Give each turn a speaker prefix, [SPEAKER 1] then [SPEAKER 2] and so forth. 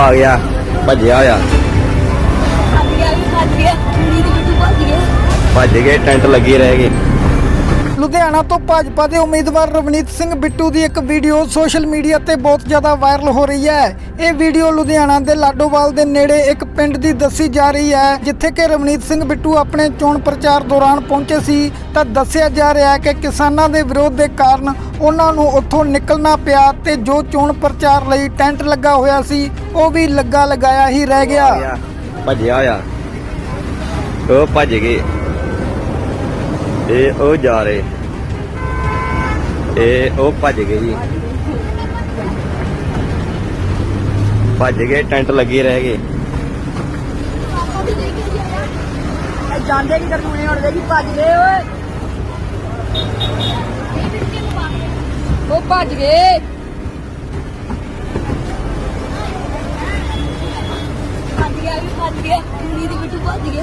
[SPEAKER 1] ਆ ਗਿਆ ਭੱਜਿਆ ਹੋਇਆ
[SPEAKER 2] ਭੱਜ ਗਿਆ ਭੱਜ ਗਿਆ ਭੱਜ
[SPEAKER 1] ਗਏ ਟੈਂਟ ਲੱਗੀ ਰਹਿ ਗਈ
[SPEAKER 3] ਲੁਧਿਆਣਾ ਤੋਂ ਭਾਜਪਾ ਦੇ ਉਮੀਦਵਾਰ ਰਵਨੀਤ ਸਿੰਘ ਬਿੱਟੂ ਦੀ ਇੱਕ ਵੀਡੀਓ ਸੋਸ਼ਲ ਮੀਡੀਆ ਤੇ ਬਹੁਤ ਜ਼ਿਆਦਾ ਵਾਇਰਲ ਹੋ ਰਹੀ ਹੈ। ਇਹ ਵੀਡੀਓ ਲੁਧਿਆਣਾ ਦੇ ਲਾਡੋਵਾਲ ਦੇ ਨੇੜੇ ਇੱਕ ਪਿੰਡ ਦੀ ਦੱਸੀ ਜਾ ਰਹੀ ਹੈ, ਜਿੱਥੇ ਕਿ ਰਵਨੀਤ ਸਿੰਘ ਬਿੱਟੂ ਆਪਣੇ ਚੋਣ ਪ੍ਰਚਾਰ ਦੌਰਾਨ ਪਹੁੰਚੇ ਸੀ। ਤਾਂ ਦੱਸਿਆ ਜਾ ਰਿਹਾ ਹੈ ਕਿ ਕਿਸਾਨਾਂ ਦੇ ਵਿਰੋਧ ਦੇ ਕਾਰਨ ਉਹਨਾਂ ਨੂੰ ਉੱਥੋਂ ਨਿਕਲਣਾ ਪਿਆ ਤੇ ਜੋ ਚੋਣ ਪ੍ਰਚਾਰ ਲਈ ਟੈਂਟ ਲੱਗਾ ਹੋਇਆ ਸੀ, ਉਹ ਵੀ ਲੱਗਾ ਲਗਾਇਆ ਹੀ ਰਹਿ ਗਿਆ।
[SPEAKER 1] ਭੱਜਿਆ ਹੋਇਆ। ਉਹ ਭੱਜ ਗਏ। ਇਹ ਉਹ ਜਾ ਰਹੇ। ਇਹ ਉਹ ਭੱਜ ਗਏ ਜੀ। ਭੱਜ ਗਏ, ਟੈਂਟ ਲੱਗੇ ਰਹਿ ਗਏ।
[SPEAKER 2] ਇਹ ਜਾਂਦੇ ਕਿ ਕਰਨੂਨੇ ਉੜਦੇ ਕਿ ਭੱਜ ਗਏ, ਓਏ। ਉਹ ਭੱਜ ਗਏ। ਭੱਜ ਗਿਆ, ਵੀ ਭੱਜ ਗਿਆ। ਕੁੜੀ ਦੀ ਬਿੱਟੂ ਭੱਜ ਗਿਆ।